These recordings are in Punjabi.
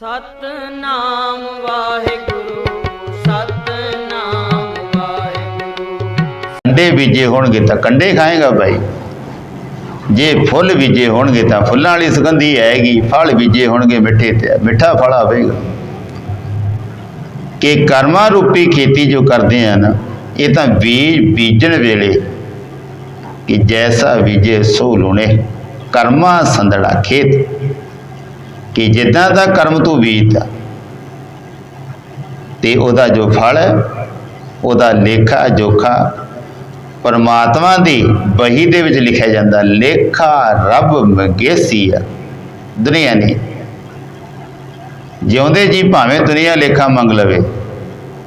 ਸਤਨਾਮ ਵਾਹਿਗੁਰੂ ਸਤਨਾਮ ਵਾਹਿਗੁਰੂ। ਕੰਡੇ ਬੀਜੇ ਹੋਣਗੇ ਤਾਂ ਕੰਡੇ ਖਾਏਗਾ ਭਾਈ ਜੇ ਫੁੱਲ ਬੀਜੇ ਹੋਣਗੇ ਤਾਂ ਫੁੱਲਾਂ ਵਾਲੀ ਸੁਗੰਧੀ ਆਏਗੀ, ਫਲ ਬੀਜੇ ਹੋਣਗੇ ਮਿੱਠੇ ਤੇ ਮਿੱਠਾ ਫਲ ਆਵੇਗਾ। ਕਿ ਕਰਮਾ ਰੂਪੀ ਖੇਤੀ ਜੋ ਕਰਦੇ ਆ ਨਾ ਇਹ ਤਾਂ ਬੀਜ ਬੀਜਣ ਵੇਲੇ ਕਿ ਜੈਸਾ ਬੀਜੇ ਸੋ ਲੂਣੇ, ਕਰਮਾ ਸੰਦੜਾ ਖੇਤ। ਕਿ ਜਿੱਦਾਂ ਦਾ ਕਰਮ ਤੂੰ ਬੀਜਦਾ ਤੇ ਉਹਦਾ ਜੋ ਫਲ ਹੈ, ਉਹਦਾ ਲੇਖਾ ਜੋਖਾ ਪਰਮਾਤਮਾ ਦੀ ਬਹੀ ਦੇ ਵਿੱਚ ਲਿਖਿਆ ਜਾਂਦਾ, ਲੇਖਾ ਰੱਬ ਮਗੇਸੀ ਦੁਨੀਆ ਨਹੀਂ। ਜਿਉਂਦੇ ਜੀ ਭਾਵੇਂ ਦੁਨੀਆ ਲੇਖਾ ਮੰਗ ਲਵੇ,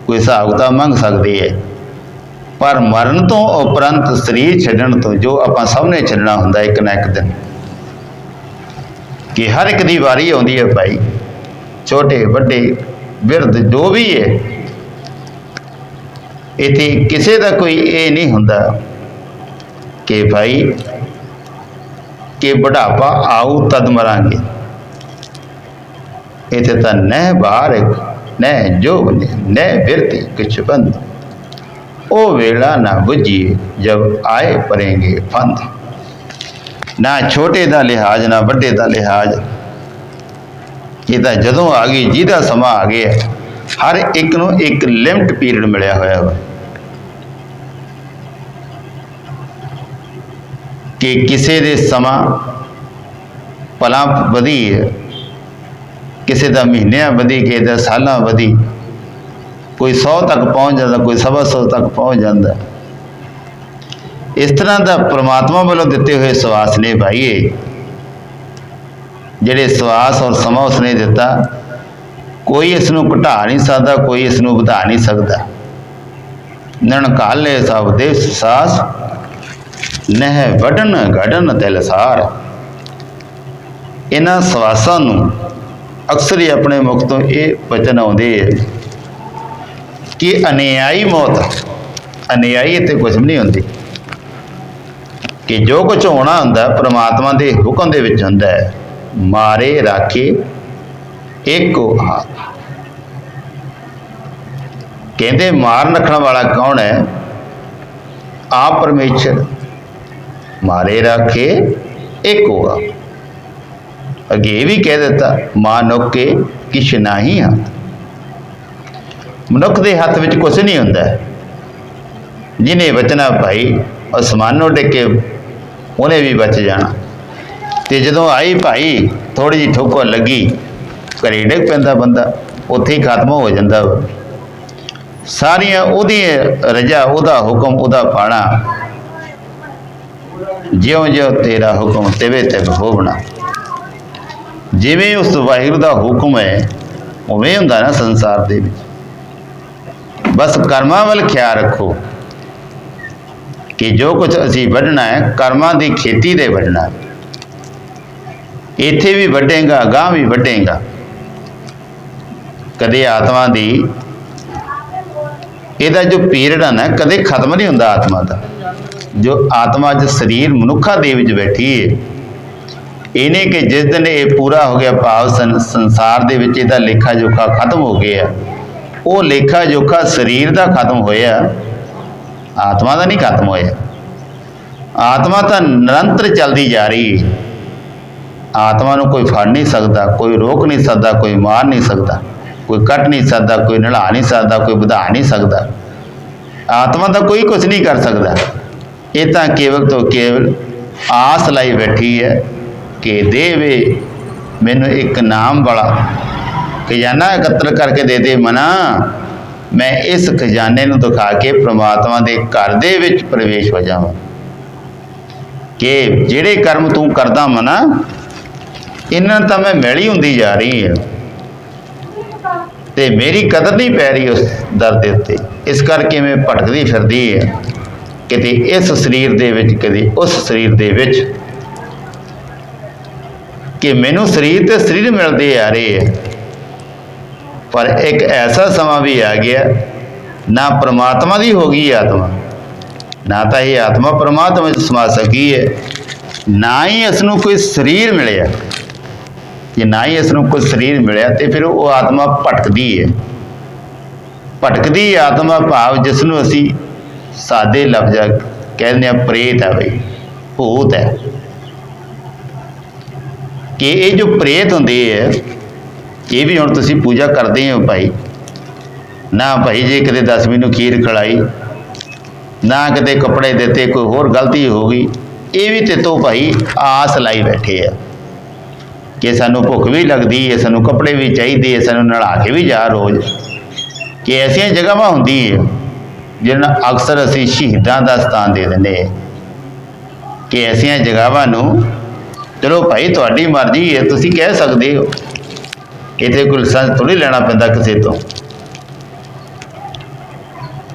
ਕੋਈ ਹਿਸਾਬ ਤਾਂ ਮੰਗ ਸਕਦੀ ਹੈ। ਪਰ ਮਰਨ ਤੋਂ ਉਪਰੰਤ ਸਰੀਰ ਛੱਡਣ ਤੋਂ ਜੋ ਆਪਾਂ ਸਭ ਨੇ ਛੱਡਣਾ ਹੁੰਦਾ ਇੱਕ ਨਾ ਇੱਕ ਦਿਨ। ਕਿ ਹਰ ਇੱਕ ਦੀ ਵਾਰੀ ਆਉਂਦੀ ਹੈ ਭਾਈ। ਛੋਟੇ, ਵੱਡੇ, ਬਿਰਧ, ਜੋ ਵੀ ਹੈ। ਇਥੇ ਕਿਸੇ ਦਾ ਕੋਈ ਇਹ ਨਹੀਂ ਹੁੰਦਾ ਕਿ ਭਾਈ, ਕਿ ਬੁਢਾਪਾ ਆਉ ਤਦ ਮਰਾਂਗੇ। ਇਥੇ ਤਾਂ ਨਹਿ ਬਾਹਰ ਨਹਿ ਜੋ ਬਨੇ ਨਹਿ ਬਿਰਤੀ ਕਿਛ ਬੰਦ। ਉਹ ਵੇਲਾ ਨਾ ਬੁਝੀ ਜਬ ਆਏ ਪਰੇਂਗੇ ਫੰਦ। ਨਾ ਛੋਟੇ ਦਾ ਲਿਹਾਜ਼, ਨਾ ਵੱਡੇ ਦਾ ਲਿਹਾਜ਼। ਇਹ ਤਾਂ ਜਦੋਂ ਆ ਗਈ, ਜਿਹਦਾ ਸਮਾਂ ਆ ਗਿਆ, ਹਰ ਇੱਕ ਨੂੰ ਇੱਕ ਲਿਮਟ ਪੀਰੀਅਡ ਮਿਲਿਆ ਹੋਇਆ ਵਾ। ਕਿ ਕਿਸੇ ਦੇ ਸਮਾਂ ਪਲਾਂ ਵਧੀ, ਕਿਸੇ ਦਾ ਮਹੀਨਿਆਂ ਵਧੀ, ਕਿਸੇ ਦਾ ਸਾਲਾਂ ਵਧੀ, ਕੋਈ 100 ਤੱਕ ਪਹੁੰਚ ਜਾਂਦਾ, ਕੋਈ ਸਵਾ ਸੌ ਤੱਕ ਪਹੁੰਚ ਜਾਂਦਾ। ਇਸ ਤਰ੍ਹਾਂ ਦਾ ਪ੍ਰਮਾਤਮਾ ਵੱਲੋਂ ਦਿੱਤੇ ਹੋਏ ਸਵਾਸ ਨੇ ਭਾਈਏ, ਜਿਹੜੇ ਸਵਾਸ ਔਰ ਸਮਾਂ ਉਸਨੇ ਦਿੱਤਾ, ਕੋਈ ਇਸ ਨੂੰ ਘਟਾ ਨਹੀਂ ਸਕਦਾ, ਕੋਈ ਇਸ ਨੂੰ ਵਧਾ ਨਹੀਂ ਸਕਦਾ। ਨਨਕਾਲੇ ਸਭ ਦੇ ਸਾਸ, ਨਹਿ ਵਡਨ ਘੜਨ ਦਿਲਸਾਰ ਇਹਨਾਂ ਸਵਾਸਾਂ ਨੂੰ ਅਕਸਰ ਹੀ ਆਪਣੇ ਮੁਖ ਤੋਂ ਇਹ ਵਚਨ ਆਉਂਦੇ ਹੈ ਕਿ ਅਨਿਆਈ ਮੌਤ, ਅਨਿਆਈ ਤੇ ਕੁਝ ਵੀ ਨਹੀਂ ਹੁੰਦੀ। ਕਿ ਜੋ ਕੁਝ ਹੋਣਾ ਹੁੰਦਾ, ਪ੍ਰਮਾਤਮਾ ਦੇ ਹੁਕਮ ਦੇ ਵਿੱਚ ਹੁੰਦਾ ਹੈ। ਮਾਰੇ ਰਾਖੇ ਇੱਕੋ ਹਾਥ ਕਹਿੰਦੇ, ਮਾਰ ਰੱਖਣ ਵਾਲਾ ਕੌਣ ਹੈ? ਆਪ ਪਰਮੇਸ਼ਰ। ਮਾਰੇ ਰਾਖੇ ਇੱਕੋ ਆ ਅੱਗੇ ਇਹ ਵੀ ਕਹਿ ਦਿੱਤਾ ਮਾਨੁਕ ਕੇ ਕਿਛ ਨਹੀਂ ਆ ਮਨੁੱਖ ਦੇ ਹੱਥ ਵਿੱਚ ਕੁਝ ਨਹੀਂ ਹੁੰਦਾ। ਜਿਨੇ ਬਚਨਾ ਭਾਈ ਅਸਮਾਨੋਂ ਡਿੱਕੇ ਉਹਨੇ ਵੀ ਬਚ ਜਾਣਾ। ਤੇ ਜਦੋਂ ਆਈ ਭਾਈ ਥੋੜੀ ਜਿਹੀ ਠੋਕਰ ਲੱਗੀ, ਘਰੇ ਡਿੱਗ ਪੈਂਦਾ ਬੰਦਾ, ਉੱਥੇ ਹੀ ਖਤਮ ਹੋ ਜਾਂਦਾ ਵਾ ਸਾਰੀਆਂ ਉਹਦੀ ਰਜਾ, ਉਹਦਾ ਹੁਕਮ, ਉਹਦਾ ਪਾਣਾ। ਜਿਉਂ ਜਿਉਂ ਤੇਰਾ ਹੁਕਮ ਤਿਵੇਂ ਤਿਵ ਹੋਵਣਾ ਜਿਵੇਂ ਉਸ ਵਾਹਿਗੁਰੂ ਦਾ ਹੁਕਮ ਹੈ, ਉਵੇਂ ਹੁੰਦਾ ਨਾ ਸੰਸਾਰ ਦੇ ਵਿੱਚ। ਬਸ ਕਰਮਾਂ ਵੱਲ ਖਿਆਲ ਰੱਖੋ। ਕਿ ਜੋ ਕੁਝ ਅਸੀਂ ਵੱਢਣਾ ਹੈ, ਕਰਮਾਂ ਦੀ ਖੇਤੀ ਦੇ ਵੱਢਣਾ ਇੱਥੇ ਵੀ ਵੱਢੇਗਾ ਗਾਂ ਵੀ ਵੱਢੇਗਾ। ਕਦੇ ਆਤਮਾ ਦੀ, ਇਹਦਾ ਜੋ ਪੀਰੀਅਡ ਹੈ ਨਾ ਕਦੇ ਖਤਮ ਨਹੀਂ ਹੁੰਦਾ ਆਤਮਾ ਦਾ। ਜੋ ਆਤਮਾ ਅੱਜ ਸਰੀਰ ਮਨੁੱਖਾ ਦੇ ਵਿੱਚ ਬੈਠੀ ਹੈ ਇਹਨੇ ਕਿ ਜਿਸ ਦਿਨ ਇਹ ਪੂਰਾ ਹੋ ਗਿਆ ਭਾਵ ਸੰ- ਸੰਸਾਰ ਦੇ ਵਿੱਚ ਇਹਦਾ ਲੇਖਾ ਜੋਖਾ ਖਤਮ ਹੋ ਗਿਆ। ਉਹ ਲੇਖਾ ਜੋਖਾ ਸਰੀਰ ਦਾ ਖਤਮ ਹੋਇਆ। ਆਤਮਾ ਦਾ ਨਹੀਂ ਖਤਮ ਹੋਇਆ। ਆਤਮਾ ਤਾਂ ਨਿਰੰਤਰ ਚੱਲਦੀ ਜਾ ਰਹੀ ਹੈ। ਆਤਮਾ ਨੂੰ ਕੋਈ ਫੜ ਨਹੀਂ ਸਕਦਾ, ਕੋਈ ਰੋਕ ਨਹੀਂ ਸਕਦਾ, ਕੋਈ ਮਾਰ ਨਹੀਂ ਸਕਦਾ, ਕੋਈ ਕੱਟ ਨਹੀਂ ਸਕਦਾ, ਕੋਈ ਨਲਾ ਨਹੀਂ ਸਕਦਾ, ਕੋਈ ਵਧਾ ਨਹੀਂ ਸਕਦਾ। ਆਤਮਾ ਦਾ ਕੋਈ ਕੁਝ ਨਹੀਂ ਕਰ ਸਕਦਾ। ਇਹ ਤਾਂ ਕੇਵਲ ਤੋਂ ਕੇਵਲ ਆਸ ਲਈ ਬੈਠੀ ਹੈ ਕਿ ਦੇਵੇ ਮੈਨੂੰ ਇੱਕ ਨਾਮ ਵਾਲਾ ਖਜ਼ਾਨਾ ਇਕੱਤਰ ਕਰਕੇ ਦੇ ਦੇ ਮਨਾ। ਮੈਂ ਇਸ ਖਜ਼ਾਨੇ ਨੂੰ ਦਿਖਾ ਕੇ ਪ੍ਰਮਾਤਮਾ ਦੇ ਘਰ ਦੇ ਵਿੱਚ ਪ੍ਰਵੇਸ਼ ਹੋ ਜਾਵਾਂ। ਕਿ ਜਿਹੜੇ ਕਰਮ ਤੂੰ ਕਰਦਾ ਮਨਾ ਇਹਨਾਂ ਨੂੰ ਤਾਂ ਮੈਂ ਮਿਲੀ ਹੁੰਦੀ ਜਾ ਰਹੀ ਹੈ। ਤੇ ਮੇਰੀ ਕਦਰ ਨਹੀਂ ਪੈ ਰਹੀ ਉਸ ਦਰ ਦੇ ਉੱਤੇ। ਇਸ ਕਰਕੇ ਮੈਂ ਭਟਕਦੀ ਫਿਰਦੀ ਹੈ। ਕਿਤੇ ਇਸ ਸਰੀਰ ਦੇ ਵਿੱਚ ਕਦੇ ਉਸ ਸਰੀਰ ਦੇ ਵਿੱਚ। ਕਿ ਮੈਨੂੰ ਸਰੀਰ ਤੇ ਸਰੀਰ ਮਿਲਦੇ ਆ ਰਹੇ ਹੈ ਪਰ ਇੱਕ ਐਸਾ ਸਮਾਂ ਵੀ ਆ ਗਿਆ, ਨਾ ਪ੍ਰਮਾਤਮਾ ਦੀ ਹੋ ਗਈ ਆਤਮਾ, ਨਾ ਤਾਂ ਇਹ ਆਤਮਾ ਪ੍ਰਮਾਤਮਾ ਵਿੱਚ ਸਮਾ ਸਕੀ ਹੈ, ਨਾ ਹੀ ਇਸ ਨੂੰ ਕੋਈ ਸਰੀਰ ਮਿਲਿਆ। ਜੇ ਨਾ ਹੀ ਇਸ ਨੂੰ ਕੋਈ ਸਰੀਰ ਮਿਲਿਆ ਤੇ ਫਿਰ ਉਹ ਆਤਮਾ ਭਟਕਦੀ ਹੈ। ਭਟਕਦੀ ਆਤਮਾ ਭਾਵ ਜਿਸ ਨੂੰ ਅਸੀਂ ਸਾਦੇ ਲਫ਼ਜ਼ਾਂ ਕਹਿੰਦੇ ਆ ਪ੍ਰੇਤ ਹੈ ਬਈ, ਭੂਤ ਹੈ। ਕਿ ਇਹ ਜੋ ਪ੍ਰੇਤ ਹੁੰਦੇ ਹੈ ਇਹ ਵੀ ਹੁਣ ਤੁਸੀਂ ਪੂਜਾ ਕਰਦੇ ਹੋ ਭਾਈ। ਨਾ ਭਾਈ ਜੇ ਕਿਤੇ ਦਸਵੀਂ ਨੂੰ ਖੀਰ ਖਿਲਾਈ, ਨਾ ਕਿਤੇ ਕੱਪੜੇ ਦਿੱਤੇ, ਕੋਈ ਹੋਰ ਗਲਤੀ ਹੋ ਗਈ, ਇਹ ਵੀ ਤੇ ਤੋਂ ਭਾਈ ਆਸ ਲਾਈ ਬੈਠੇ ਆ ਕਿ ਸਾਨੂੰ ਭੁੱਖ ਵੀ ਲੱਗਦੀ ਹੈ, ਸਾਨੂੰ ਕੱਪੜੇ ਵੀ ਚਾਹੀਦੇ ਹੈ, ਸਾਨੂੰ ਨਲਾ ਕੇ ਵੀ ਜਾ ਰੋਜ਼। ਕਿ ਐਸੀਆਂ ਜਗ੍ਹਾਵਾਂ ਹੁੰਦੀ ਹੈ, ਜਿਹਨਾਂ ਅਕਸਰ ਅਸੀਂ ਸ਼ਹੀਦਾਂ ਦਾ ਸਥਾਨ ਦੇ ਦਿੰਦੇ ਹਾਂ। ਕਿ ਐਸੀਆਂ ਜਗ੍ਹਾਵਾਂ ਨੂੰ ਚਲੋ ਭਾਈ ਤੁਹਾਡੀ ਮਰਜ਼ੀ ਹੈ, ਤੁਸੀਂ ਕਹਿ ਸਕਦੇ ਹੋ। ਇੱਥੇ ਕੋਈ ਲਾਇਸੈਂਸ ਥੋੜੀ ਲੈਣਾ ਪੈਂਦਾ ਕਿਸੇ ਤੋਂ।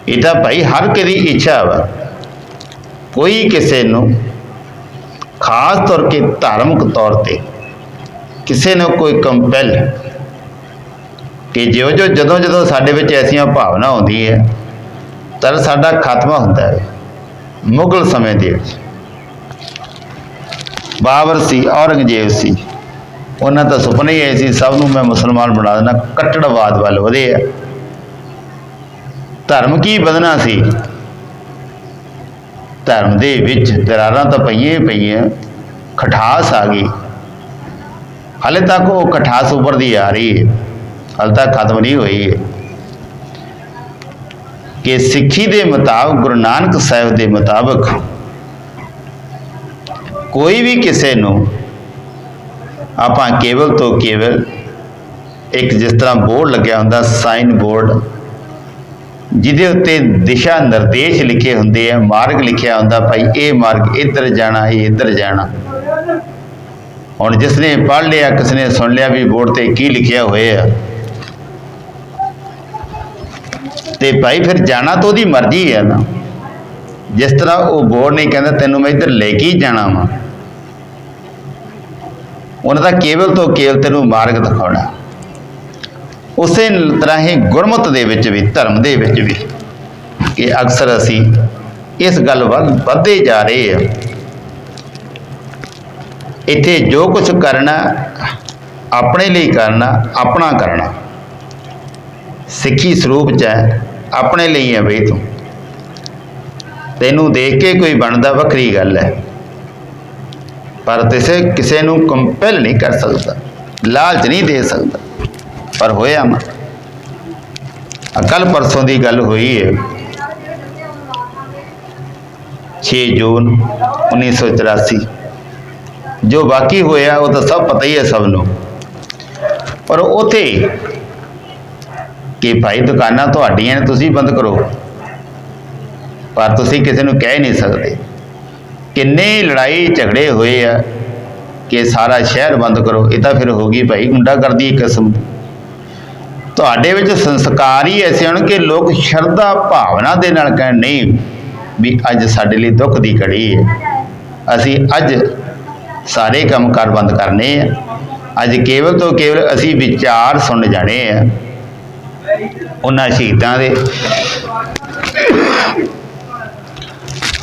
ਇਹ ਤਾਂ ਭਾਈ ਹਰ ਕਿਸੇ ਦੀ ਇੱਛਾ ਵਾ। ਕੋਈ ਕਿਸੇ ਨੂੰ ਖਾਸ ਤੌਰ ਕੇ ਧਾਰਮਿਕ ਤੌਰ ਤੇ ਕਿਸੇ ਨੂੰ ਕੋਈ ਕੰਪੈਲ ਕਿ ਜਿਉਂ ਜੋ ਜਦੋਂ ਜਦੋਂ ਸਾਡੇ ਵਿੱਚ ਐਸੀਆਂ ਭਾਵਨਾ ਆਉਂਦੀ ਹੈ, ਤਾਂ ਸਾਡਾ ਖਾਤਮਾ ਹੁੰਦਾ ਹੈ ਮੁਗਲ ਸਮੇਂ ਦੇ ਵਿੱਚ। ਬਾਬਰ ਸੀ, ਔਰੰਗਜ਼ੇਬ ਸੀ। ਉਹਨਾਂ ਦਾ ਸੁਪਨਾ ਹੀ ਇਹ ਸੀ, ਸਭ ਨੂੰ ਮੈਂ ਮੁਸਲਮਾਨ ਬਣਾ ਦੇਣਾ, ਕੱਟੜਵਾਦ ਵੱਲ ਵਧੇ ਆ। ਧਰਮ ਕੀ ਵਧਣਾ ਸੀ? ਧਰਮ ਦੇ ਵਿੱਚ ਦਰਾਰਾਂ ਤਾਂ ਪਈਆਂ ਪਈਆਂ, ਖਟਾਸ ਆ ਗਈ। ਹਾਲੇ ਤੱਕ ਉਹ ਖਟਾਸ ਉੱਭਰਦੀ ਆ ਰਹੀ ਹੈ, ਹਾਲੇ ਤੱਕ ਖਤਮ ਨਹੀਂ ਹੋਈ ਹੈ। ਕਿ ਸਿੱਖੀ ਦੇ ਮੁਤਾਬਕ, ਗੁਰੂ ਨਾਨਕ ਸਾਹਿਬ ਦੇ ਮੁਤਾਬਕ ਕੋਈ ਵੀ ਕਿਸੇ ਨੂੰ ਆਪਾਂ ਕੇਵਲ ਤੋਂ ਕੇਵਲ ਇੱਕ ਜਿਸ ਤਰ੍ਹਾਂ ਬੋਰਡ ਲੱਗਿਆ ਹੁੰਦਾ ਸਾਈਨ ਬੋਰਡ ਜਿਹਦੇ ਉੱਤੇ ਦਿਸ਼ਾ ਨਿਰਦੇਸ਼ ਲਿਖੇ ਹੁੰਦੇ ਆ, ਮਾਰਗ ਲਿਖਿਆ ਹੁੰਦਾ, ਭਾਈ ਇਹ ਮਾਰਗ ਇੱਧਰ ਜਾਣਾ, ਇਹ ਇੱਧਰ ਜਾਣਾ। ਹੁਣ ਜਿਸ ਨੇ ਪੜ੍ਹ ਲਿਆ ਕਿਸ ਨੇ ਸੁਣ ਲਿਆ ਵੀ ਬੋਰਡ ਤੇ ਕੀ ਲਿਖਿਆ ਹੋਇਆ ਆ। ਤੇ ਭਾਈ ਫਿਰ ਜਾਣਾ ਤਾਂ ਉਹਦੀ ਮਰਜ਼ੀ ਹੈ ਨਾ। ਜਿਸ ਤਰ੍ਹਾਂ ਉਹ ਬੋਰਡ ਨਹੀਂ ਕਹਿੰਦਾ, ਤੈਨੂੰ ਮੈਂ ਇੱਧਰ ਲੈ ਕੇ ਹੀ ਜਾਣਾ ਵਾ। ਉਹਨਾਂ ਦਾ ਕੇਵਲ ਤੋਂ ਕੇਵਲ ਤੈਨੂੰ ਮਾਰਗ ਦਿਖਾਉਣਾ। ਉਸੇ ਤਰ੍ਹਾਂ ਹੀ ਗੁਰਮਤ ਦੇ ਵਿੱਚ ਵੀ, ਧਰਮ ਦੇ ਵਿੱਚ ਵੀ ਕਿ ਅਕਸਰ ਅਸੀਂ ਇਸ ਗੱਲ ਵੱਲ ਵੱਧਦੇ ਜਾ ਰਹੇ ਹਾਂ। ਇੱਥੇ ਜੋ ਕੁਝ ਕਰਨਾ, ਆਪਣੇ ਲਈ ਕਰਨਾ, ਆਪਣਾ ਕਰਨਾ। ਸਿੱਖੀ ਸਰੂਪ ਚ ਹੈ, ਆਪਣੇ ਲਈ ਹੈ ਬਈ ਤੂੰ ਤੈਨੂੰ ਦੇਖ ਕੇ ਕੋਈ ਬਣਦਾ ਵੱਖਰੀ ਗੱਲ ਹੈ। ਪਰ ਕਿਸੇ ਕਿਸੇ ਨੂੰ ਕੰਪੈਲ ਨਹੀਂ ਕਰ ਸਕਦਾ, ਲਾਲਚ ਨਹੀਂ ਦੇ ਸਕਦਾ। ਪਰ ਹੋਇਆ ਮੈਂ। ਅਕਲ ਪਰਸੋਂ ਦੀ ਗੱਲ ਹੋਈ ਹੈ 6 ਜੂਨ 1984 ਜੋ ਬਾਕੀ ਹੋਇਆ, ਉਹ ਤਾਂ ਸਭ ਪਤਾ ਹੀ ਹੈ ਸਭ ਨੂੰ। ਪਰ ਉਥੇ ਕਿ ਭਾਈ ਦੁਕਾਨਾਂ ਤੁਹਾਡੀਆਂ ਨੇ, ਤੁਸੀਂ ਬੰਦ ਕਰੋ। ਪਰ ਤੁਸੀਂ ਕਿਸੇ ਨੂੰ ਕਹਿ ਨਹੀਂ ਸਕਦੇ। ਕਿੰਨੇ ਲੜਾਈ ਝਗੜੇ ਹੋਏ ਆ ਕਿ ਸਾਰਾ ਸ਼ਹਿਰ ਬੰਦ ਕਰੋ, ਇਹ ਤਾਂ ਫਿਰ ਹੋ ਗਈ ਭਾਈ ਗੁੰਡਾਗਰਦੀ ਇੱਕ ਕਿਸਮ। ਤੁਹਾਡੇ ਵਿੱਚ ਸੰਸਕਾਰ ਹੀ ਐਸੇ ਹਨ ਕਿ ਲੋਕ ਸ਼ਰਧਾ ਭਾਵਨਾ ਦੇ ਨਾਲ ਕਹਿਣ, ਨਹੀਂ ਵੀ ਅੱਜ ਸਾਡੇ ਲਈ ਦੁੱਖ ਦੀ ਘੜੀ ਹੈ। ਅਸੀਂ ਅੱਜ ਸਾਰੇ ਕੰਮਕਾਰ ਬੰਦ ਕਰਨੇ ਆ। ਅੱਜ ਕੇਵਲ ਤੋਂ ਕੇਵਲ ਅਸੀਂ ਵਿਚਾਰ ਸੁਣ ਜਾਣੇ ਆ। ਉਹਨਾਂ ਸ਼ਹੀਦਾਂ ਦੇ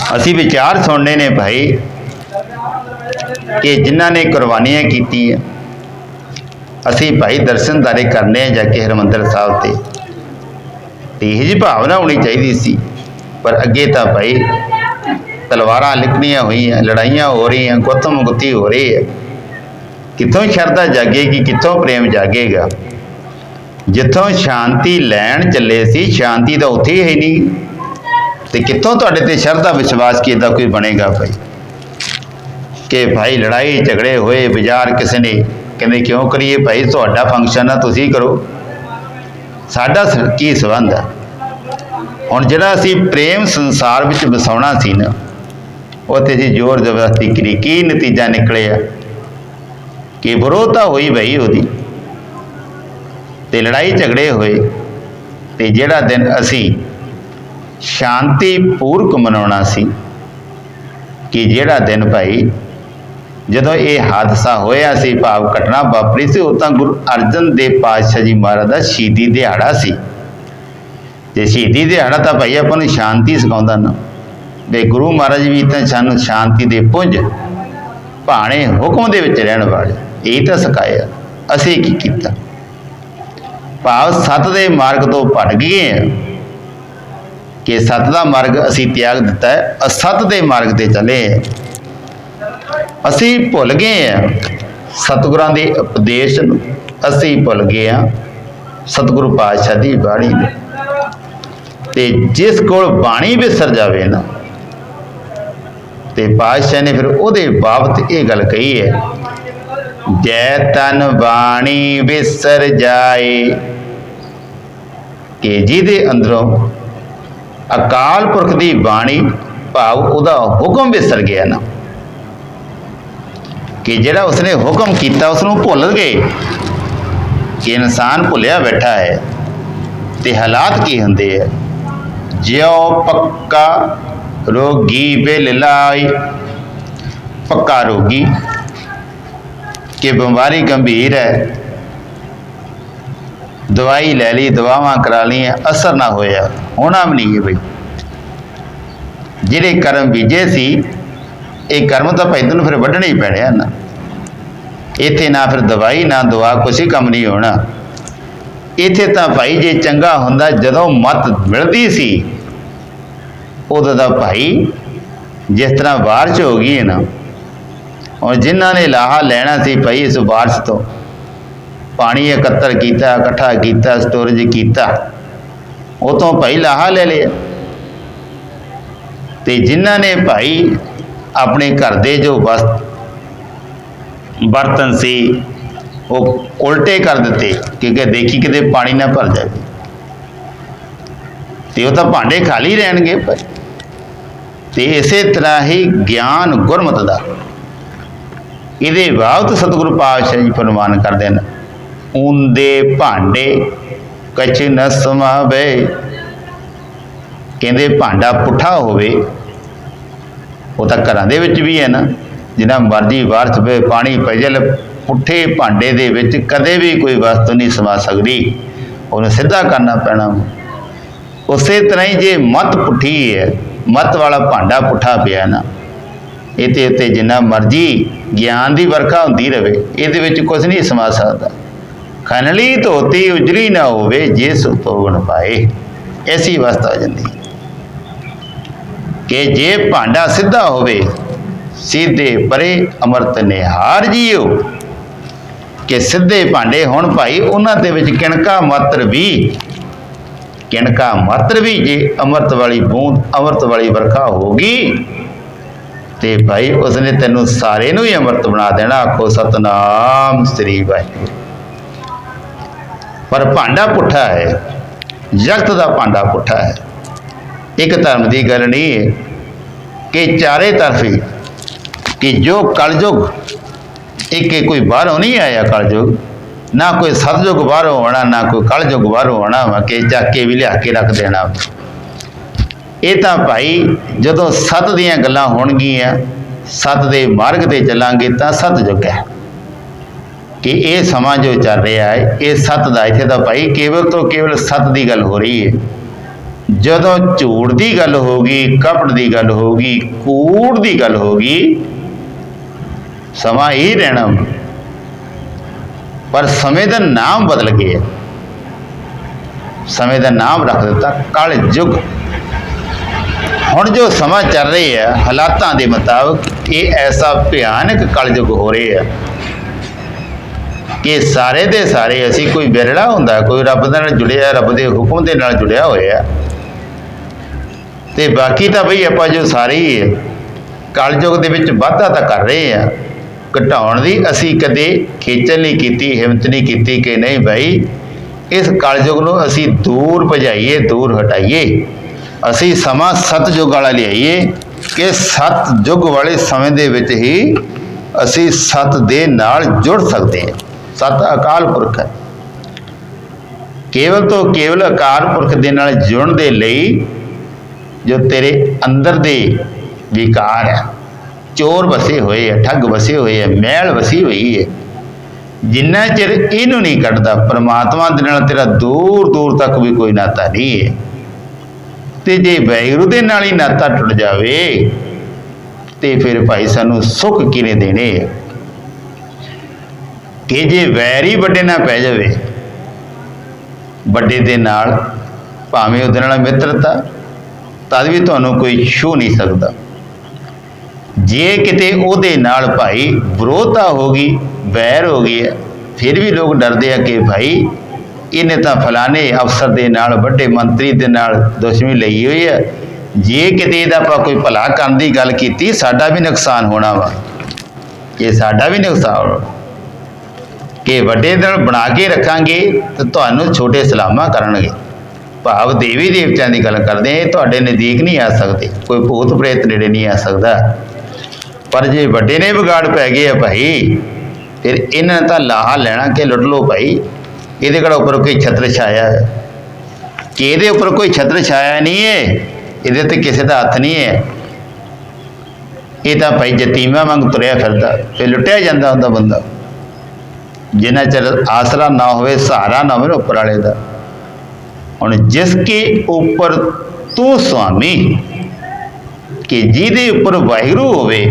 ਅਸੀਂ ਵਿਚਾਰ ਸੁਣਨੇ ਨੇ ਭਾਈ ਕਿ ਜਿਨ੍ਹਾਂ ਨੇ ਕੁਰਬਾਨੀਆਂ ਕੀਤੀਆਂ, ਅਸੀਂ ਭਾਈ ਦਰਸ਼ਨਦਾਰੇ ਕਰਨੇ ਆ ਜਾ ਕੇ ਹਰਮੰਦਰ ਸਾਹਿਬ ਤੇ। ਤੇ ਇਹ ਜੀ ਭਾਵਨਾ ਹੋਣੀ ਚਾਹੀਦੀ ਸੀ, ਪਰ ਅੱਗੇ ਤਾਂ ਭਾਈ ਤਲਵਾਰਾਂ ਲਿਖਣੀਆਂ ਹੋਈਆਂ, ਲੜਾਈਆਂ ਹੋ ਰਹੀਆਂ ਗੁੱਤਮ ਗੁੱਤੀ ਹੋ ਰਹੀ ਹੈ। ਕਿੱਥੋਂ ਸ਼ਰਧਾ ਜਾਗੇਗੀ, ਕਿੱਥੋਂ ਪ੍ਰੇਮ ਜਾਗੇਗਾ। ਜਿੱਥੋਂ ਸ਼ਾਂਤੀ ਲੈਣ ਚੱਲੇ ਸੀ, ਸ਼ਾਂਤੀ ਤਾਂ ਉੱਥੇ ਹੀ ਨਹੀਂ। ਤੇ ਕਿੱਥੋਂ ਤੁਹਾਡੇ ਤੇ ਸ਼ਰਧਾ ਵਿਸ਼ਵਾਸ ਕਿਦਾ ਕੋਈ ਬਣੇਗਾ ਭਾਈ? ਕਿ ਭਾਈ ਲੜਾਈ ਝਗੜੇ ਹੋਏ, ਬਾਜ਼ਾਰ ਕਿਸੇ ਨੇ ਕਹਿੰਦੇ ਕਿਉਂ ਕਰੀਏ? ਭਾਈ ਤੁਹਾਡਾ ਫੰਕਸ਼ਨ ਆ, ਤੁਸੀਂ ਕਰੋ। ਸਾਡਾ ਸ- ਕੀ ਸੰਬੰਧ ਆ? ਹੁਣ ਜਿਹੜਾ ਅਸੀਂ ਪ੍ਰੇਮ ਸੰਸਾਰ ਵਿੱਚ ਵਸਾਉਣਾ ਸੀ ਨਾ ਉਹ ਤੇ ਜੀ ਜ਼ੋਰ ਜ਼ਬਰਦਸਤੀ ਕਰੀ। ਕੀ ਨਤੀਜਾ ਨਿਕਲਿਆ? ਕਿ ਵਿਰੋਧਤਾ ਹੋਈ ਭਈ ਉਹਦੀ। ਤੇ ਲੜਾਈ ਝਗੜੇ ਹੋਏ। ਤੇ ਜਿਹੜਾ ਦਿਨ ਅਸੀਂ ਸ਼ਾਂਤੀ ਪੂਰਕ ਮਨਾਉਣਾ ਸੀ ਕਿ ਜਿਹੜਾ ਦਿਨ ਭਾਈ ਜਦੋਂ ਇਹ ਹਾਦਸਾ ਹੋਇਆ ਸੀ, ਭਾਵ ਘਟਨਾ ਵਾਪਰੀ ਸੀ, ਉਹ ਤਾਂ ਗੁਰੂ ਅਰਜਨ ਦੇਵ ਪਾਤਸ਼ਾਹ ਜੀ ਮਹਾਰਾਜ ਦਾ ਸ਼ਹੀਦੀ ਦਿਹਾੜਾ ਸੀ। ਤੇ ਸ਼ਹੀਦੀ ਦਿਹਾੜਾ ਤਾਂ ਭਾਈ ਆਪਾਂ ਨੂੰ ਸ਼ਾਂਤੀ ਸਿਖਾਉਂਦਾ ਨਾ। ਤੇ ਗੁਰੂ ਮਹਾਰਾਜ ਵੀ ਤਾਂ ਸਾਨੂੰ ਸ਼ਾਂਤੀ ਦੇ ਪੁੰਜ, ਭਾਣੇ ਹੁਕਮ ਦੇ ਵਿੱਚ ਰਹਿਣ ਵਾਲੇ। ਇਹ ਤਾਂ ਸਿਖਾਇਆ। ਅਸੀਂ ਕੀ ਕੀਤਾ? ਭਾਵ ਸਤ ਦੇ ਮਾਰਗ ਤੋਂ ਭਟਕ ਗਏ ਆ ਕਿ ਸਤ ਦਾ ਮਾਰਗ ਅਸੀਂ ਤਿਆਗ ਦਿੱਤਾ ਹੈ, ਅਸਤ ਦੇ ਮਾਰਗ ਤੇ ਚੱਲੇ ਆ ਅਸੀਂ ਭੁੱਲ ਗਏ ਆ ਸਤਿਗੁਰਾਂ ਦੇ ਉਪਦੇਸ਼ ਨੂੰ ਅਸੀਂ ਭੁੱਲ ਗਏ ਆ ਸਤਿਗੁਰੂ ਪਾਤਸ਼ਾਹ ਦੀ ਬਾਣੀ ਨੂੰ। ਤੇ ਜਿਸ ਕੋਲ ਬਾਣੀ ਵਿਸਰ ਜਾਵੇ ਨਾ, ਤੇ ਪਾਤਸ਼ਾਹ ਨੇ ਫਿਰ ਉਹਦੇ ਬਾਬਤ ਇਹ ਗੱਲ ਕਹੀ ਹੈ, ਜੈ ਤਨ ਬਾਣੀ ਵਿਸਰ ਜਾਏ, ਕਿ ਜਿਹਦੇ ਅੰਦਰੋਂ ਅਕਾਲ ਪੁਰਖ ਦੀ ਬਾਣੀ ਭਾਵ ਉਹਦਾ ਹੁਕਮ ਵਿਸਰ ਗਿਆ ਨਾ। ਕਿ ਜਿਹੜਾ ਉਸਨੇ ਹੁਕਮ ਕੀਤਾ ਉਸ ਨੂੰ ਭੁੱਲ ਗਏ, ਕਿ ਇਨਸਾਨ ਭੁੱਲਿਆ ਬੈਠਾ ਹੈ ਤੇ ਹਾਲਾਤ ਕੀ ਹੁੰਦੇ ਆ। ਜਿਉ ਪੱਕਾ ਰੋਗੀ ਬਿਲ ਲਾਈ, ਪੱਕਾ ਰੋਗੀ, ਕਿ ਬਿਮਾਰੀ ਗੰਭੀਰ ਹੈ ਦਵਾਈ ਲੈ ਲਈ ਦਵਾਵਾਂ ਕਰਾ ਲਈਆਂ, ਅਸਰ ਨਾ ਹੋਇਆ। ਹੋਣਾ ਵੀ ਨਹੀਂ ਹੈ ਬਈ। ਜਿਹੜੇ ਕਰਮ ਬੀਜੇ ਸੀ, ਇਹ ਕਰਮ ਤਾਂ ਭਾਈ ਤੈਨੂੰ ਫਿਰ ਵੱਢਣੇ ਹੀ ਪੈਣੇ ਆ ਨਾ। ਇੱਥੇ ਨਾ ਫਿਰ ਦਵਾਈ, ਨਾ ਦਵਾ ਕੁਛ ਹੀ ਕੰਮ ਨਹੀਂ ਹੋਣਾ। ਇੱਥੇ ਤਾਂ ਭਾਈ ਜੇ ਚੰਗਾ ਹੁੰਦਾ, ਜਦੋਂ ਮਤ ਮਿਲਦੀ ਸੀ, ਉਦੋਂ ਦਾ ਭਾਈ ਜਿਸ ਤਰ੍ਹਾਂ ਬਾਰਿਸ਼ ਹੋ ਗਈ ਹੈ ਨਾ ਔਰ ਜਿਨ੍ਹਾਂ ਨੇ ਲਾਹਾ ਲੈਣਾ ਸੀ ਭਾਈ ਇਸ ਬਾਰਿਸ਼ ਤੋਂ ਪਾਣੀ ਇਕੱਤਰ ਕੀਤਾ, ਇਕੱਠਾ ਕੀਤਾ, ਸਟੋਰੇਜ ਕੀਤਾ। ਉਹ ਤੋਂ ਭਾਈ ਲਾਹਾ ਲੈ ਲਿਆ। ਤੇ ਜਿਨ੍ਹਾਂ ਨੇ ਭਾਈ ਆਪਣੇ ਘਰ ਦੇ ਜੋ ਵਸਤ ਬਰਤਨ ਸੀ, ਉਹ ਉਲਟੇ ਕਰ ਦਿੱਤੇ, ਕਿਉਂਕਿ ਦੇਖੀ ਕਿਤੇ ਪਾਣੀ ਨਾ ਭਰ ਜਾਵੇ। ਤੇ ਉਹ ਤਾਂ ਭਾਂਡੇ ਖਾਲੀ ਰਹਿਣਗੇ ਭਾਈ ਤੇ ਇਸੇ ਤਰ੍ਹਾਂ ਹੀ ਗਿਆਨ ਗੁਰਮਤ ਦਾ। ਇਹਦੇ ਬਾਬਤ ਸਤਿਗੁਰੂ ਪਾਤਸ਼ਾਹ ਜੀ ਫਰਮਾਨ ਕਰਦੇ ਨੇ ਉਂਦੇ ਭਾਂਡੇ ਕਛ ਨ ਸਮਾਵੇ। ਕਹਿੰਦੇ ਭਾਂਡਾ ਪੁੱਠਾ ਹੋਵੇ, ਉਹ ਤਾਂ ਘਰਾਂ ਦੇ ਵਿੱਚ ਵੀ ਹੈ ਨਾ। ਜਿੰਨਾ ਮਰਜ਼ੀ ਬਾਹਰ ਪਏ, ਪਾਣੀ ਪੈ ਜਲ ਪੁੱਠੇ ਭਾਂਡੇ ਦੇ ਵਿੱਚ ਕਦੇ ਵੀ ਕੋਈ ਵਸਤੂ ਨਹੀਂ ਸਮਾ ਸਕਦੀ। ਉਹਨੂੰ ਸਿੱਧਾ ਕਰਨਾ ਪੈਣਾ। ਉਸੇ ਤਰ੍ਹਾਂ ਹੀ ਜੇ ਮਤ ਪੁੱਠੀ ਹੈ, ਮਤ ਵਾਲਾ ਭਾਂਡਾ ਪੁੱਠਾ ਪਿਆ ਨਾ, ਇਹਦੇ ਉੱਤੇ ਜਿੰਨਾ ਮਰਜ਼ੀ ਗਿਆਨ ਦੀ ਵਰਖਾ ਹੁੰਦੀ ਰਵੇ, ਇਹਦੇ ਵਿੱਚ ਕੁਝ ਨਹੀਂ ਸਮਾ ਸਕਦਾ। ਖਨਲੀ ਧੋਤੀ ਉਜਰੀ ਨਾ ਹੋਵੇ ਜੇ ਸੁਤੋਗਣ ਪਾਏ। ਐਸੀ ਅਵਸਥਾ ਆ ਜਾਂਦੀ। ਕਿ ਜੇ ਭਾਂਡਾ ਸਿੱਧਾ ਹੋਵੇ, ਸਿੱਧੇ ਪਰੇ ਅਮਰਤ ਨਿਹਾਰ ਜੀਓ। ਕਿ ਸਿੱਧੇ ਭਾਂਡੇ ਹੁਣ ਭਾਈ, ਉਹਨਾਂ ਦੇ ਵਿੱਚ ਕਿਣਕਾ ਮਾਤਰ ਵੀ। ਕਿਣਕਾ ਮਾਤਰ ਵੀ ਜੇ ਅਮਰਤ ਵਾਲੀ ਬੂੰਦ, ਅਮਰਤ ਵਾਲੀ ਵਰਖਾ ਹੋਗੀ ਤੇ ਭਾਈ ਉਸਨੇ ਤੈਨੂੰ ਸਾਰੇ ਨੂੰ ਹੀ ਅਮਰਤ ਬਣਾ ਦੇਣਾ। ਆਖੋ, ਸਤਨਾਮ ਸ੍ਰੀ ਵਾਹਿਗੁਰੂ। ਪਰ ਭਾਂਡਾ ਪੁੱਠਾ ਹੈ। ਜਗਤ ਦਾ ਭਾਂਡਾ ਪੁੱਠਾ ਹੈ। ਇੱਕ ਧਰਮ ਦੀ ਗੱਲ ਨਹੀਂ ਹੈ ਕਿ ਚਾਰੇ ਤਰਫੀ ਕਿ ਜੋ ਕਲਯੁਗ, ਇੱਕ ਇਹ ਕੋਈ ਬਾਹਰੋਂ ਨਹੀਂ ਆਇਆ ਕਲਯੁਗ, ਨਾ ਕੋਈ ਸਤਜੁਗ ਬਾਹਰੋਂ ਆਉਣਾ, ਨਾ ਕੋਈ ਕਲਯੁਗ ਬਾਹਰੋਂ ਆਉਣਾ ਵਾ ਕਿ ਚੱਕ ਕੇ ਵੀ ਲਿਆ ਕੇ ਰੱਖ ਦੇਣਾ ਇਹ ਤਾਂ ਭਾਈ ਜਦੋਂ ਸਤ ਦੀਆਂ ਗੱਲਾਂ ਹੋਣਗੀਆਂ, ਸਤ ਦੇ ਮਾਰਗ ਤੇ ਚੱਲਾਂਗੇ ਤਾਂ ਸਤਜੁਗ ਹੈ। ਕਿ ਇਹ ਸਮਾਂ ਜੋ ਚੱਲ ਰਿਹਾ ਹੈ, ਇਹ ਸਤ ਦਾ ਇੱਥੇ ਤਾਂ ਭਾਈ ਕੇਵਲ ਤੋਂ ਕੇਵਲ ਸਤ ਦੀ ਗੱਲ ਹੋ ਰਹੀ ਹੈ। ਜਦੋਂ ਝੂਠ ਦੀ ਗੱਲ ਹੋਗੀ ਕਪਟ ਦੀ ਗੱਲ ਹੋਗੀ ਕੂੜ ਦੀ ਗੱਲ ਹੋਗੀ ਸਮਾਂ ਹੀ ਰਹਿਣਾ। ਪਰ ਸਮੇਂ ਦਾ ਨਾਮ ਬਦਲ ਗਿਆ ਸਮੇਂ ਦਾ ਨਾਮ ਰੱਖ ਦਿੱਤਾ, ਕਲ ਯੁਗ। ਹੁਣ ਜੋ ਸਮਾਂ ਚੱਲ ਰਿਹਾ ਹੈ, ਹਾਲਾਤਾਂ ਦੇ ਮੁਤਾਬਕ ਇਹ ਐਸਾ ਭਿਆਨਕ ਕਲਯੁਗ ਹੋ ਰਿਹਾ ਹੈ। ਕਿ ਸਾਰੇ ਦੇ ਸਾਰੇ ਅਸੀਂ ਕੋਈ ਬਿਰੜਾ ਹੁੰਦਾ, ਕੋਈ ਰੱਬ ਦੇ ਨਾਲ ਜੁੜਿਆ, ਰੱਬ ਦੇ ਹੁਕਮ ਦੇ ਨਾਲ ਜੁੜਿਆ ਹੋਇਆ। ਤੇ ਬਾਕੀ ਤਾਂ ਬਈ ਆਪਾਂ ਜੋ ਸਾਰੇ ਹੀ ਕਲਯੁਗ ਦੇ ਵਿੱਚ ਵਾਧਾ ਤਾਂ ਕਰ ਰਹੇ ਆ, ਘਟਾਉਣ ਦੀ ਅਸੀਂ ਕਦੇ ਖੇਚਲ ਨਹੀਂ ਕੀਤੀ, ਹਿੰਮਤ ਨਹੀਂ ਕੀਤੀ ਕਿ ਨਹੀਂ ਭਾਈ ਇਸ ਕਲਯੁਗ ਨੂੰ ਅਸੀਂ ਦੂਰ ਭਜਾਈਏ, ਦੂਰ ਹਟਾਈਏ। ਅਸੀਂ ਸਮਾਂ ਸਤਜੁਗ ਵਾਲਾ ਲਿਆਈਏ ਕਿ ਸਤਜੁਗ ਵਾਲੇ ਸਮੇਂ ਦੇ ਵਿੱਚ ਹੀ ਅਸੀਂ ਸਤ ਦੇ ਨਾਲ ਜੁੜ ਸਕਦੇ ਹਾਂ। ਸਤ ਅਕਾਲ ਪੁਰਖ ਹੈ। ਕੇਵਲ ਤੋਂ ਕੇਵਲ ਅਕਾਲ ਪੁਰਖ ਦੇ ਨਾਲ ਜੁੜਨ ਦੇ ਲਈ ਜੋ ਤੇਰੇ ਅੰਦਰ ਦੇ ਵਿਕਾਰ ਹੈ, ਚੋਰ ਵਸੇ ਹੋਏ ਹੈ, ਠੱਗ ਵਸੇ ਹੋਏ ਹੈ ਮਹਿਲ ਵਸੀ ਹੋਈ ਹੈ, ਜਿੰਨਾ ਚਿਰ ਇਹਨੂੰ ਨਹੀਂ ਕੱਢਦਾ, ਪ੍ਰਮਾਤਮਾ ਦੇ ਨਾਲ ਤੇਰਾ ਦੂਰ ਦੂਰ ਤੱਕ ਵੀ ਕੋਈ ਨਾਤਾ ਨਹੀਂ ਹੈ। ਤੇ ਜੇ ਵੈਗੁਰੂ ਦੇ ਨਾਲ ਹੀ ਨਾਤਾ ਟੁੱਟ ਜਾਵੇ, ਤੇ ਫਿਰ ਭਾਈ ਸਾਨੂੰ ਸੁੱਖ ਕਿਵੇਂ ਦੇਣੇ ਹੈ? ਕਿ ਜੇ ਵੈਰ ਹੀ ਵੱਡੇ ਨਾਲ ਪੈ ਜਾਵੇ, ਵੱਡੇ ਦੇ ਨਾਲ ਭਾਵੇਂ ਉਹਦੇ ਨਾਲ ਮਿੱਤਰਤਾ, ਤਦ ਵੀ ਤੁਹਾਨੂੰ ਕੋਈ ਛੂ ਨਹੀਂ ਸਕਦਾ। ਜੇ ਕਿਤੇ ਉਹਦੇ ਨਾਲ ਭਾਈ ਵਿਰੋਧਤਾ ਹੋ ਗਈ, ਵੈਰ ਹੋ ਗਈ ਹੈ, ਫਿਰ ਵੀ ਲੋਕ ਡਰਦੇ ਆ ਕਿ ਭਾਈ ਇਹਨੇ ਤਾਂ ਫਲਾਣੇ ਅਫਸਰ ਦੇ ਨਾਲ, ਵੱਡੇ ਮੰਤਰੀ ਦੇ ਨਾਲ ਦੁਸ਼ਮਣੀ ਲਈ ਹੋਈ ਹੈ। ਜੇ ਕਿਤੇ ਇਹਦਾ ਆਪਾਂ ਕੋਈ ਭਲਾ ਕਰਨ ਦੀ ਗੱਲ ਕੀਤੀ, ਸਾਡਾ ਵੀ ਨੁਕਸਾਨ ਹੋਣਾ ਵਾ। ਇਹ ਸਾਡਾ ਵੀ ਨੁਕਸਾਨ ਹੋਣਾ। ਕਿ ਵੱਡੇ ਦਿਨ ਬਣਾ ਕੇ ਰੱਖਾਂਗੇ ਤਾਂ ਤੁਹਾਨੂੰ ਛੋਟੇ ਸਲਾਮਾਂ ਕਰਨਗੇ। ਭਾਵ ਦੇਵੀ ਦੇਵਤਿਆਂ ਦੀ ਗੱਲ ਕਰਦੇ ਆ ਇਹ ਤੁਹਾਡੇ ਨਜ਼ਦੀਕ ਨਹੀਂ ਆ ਸਕਦੇ। ਕੋਈ ਭੂਤ ਪ੍ਰੇਤ ਨੇੜੇ ਨਹੀਂ ਆ ਸਕਦਾ। ਪਰ ਜੇ ਵੱਡੇ ਨੇ ਵਿਗਾੜ ਪੈ ਗਏ ਆ ਭਾਈ, ਫਿਰ ਇਹਨਾਂ ਨੇ ਤਾਂ ਲਾਹਾ ਲੈਣਾ ਕਿ ਲੁੱਟ ਲੋ ਭਾਈ। ਇਹਦੇ ਕੋਲ ਉੱਪਰ ਕੋਈ ਛਤਰ ਛਾਇਆ ਹੈ? ਕਿ ਇਹਦੇ ਉੱਪਰ ਕੋਈ ਛਤਰ ਛਾਇਆ ਨਹੀਂ ਹੈ? ਇਹਦੇ ਤੇ ਕਿਸੇ ਦਾ ਹੱਥ ਨਹੀਂ ਹੈ। ਇਹ ਤਾਂ ਭਾਈ ਯਤੀਮਾਂ ਵਾਂਗ ਤੁਰਿਆ ਫਿਰਦਾ। ਤੇ ਲੁੱਟਿਆ ਜਾਂਦਾ ਹੁੰਦਾ ਬੰਦਾ। ਜਿੰਨਾ ਚਿਰ ਆਸਰਾ ਨਾ ਹੋਵੇ, ਸਹਾਰਾ ਨਾ ਹੋਵੇ ਉੱਪਰ ਵਾਲੇ ਦਾ। ਹੁਣ ਜਿਸ ਕੇ ਉੱਪਰ ਤੂੰ ਸੁਆਮੀ ਕਿ ਜਿਹਦੇ ਉੱਪਰ ਵਾਹਿਗੁਰੂ ਹੋਵੇ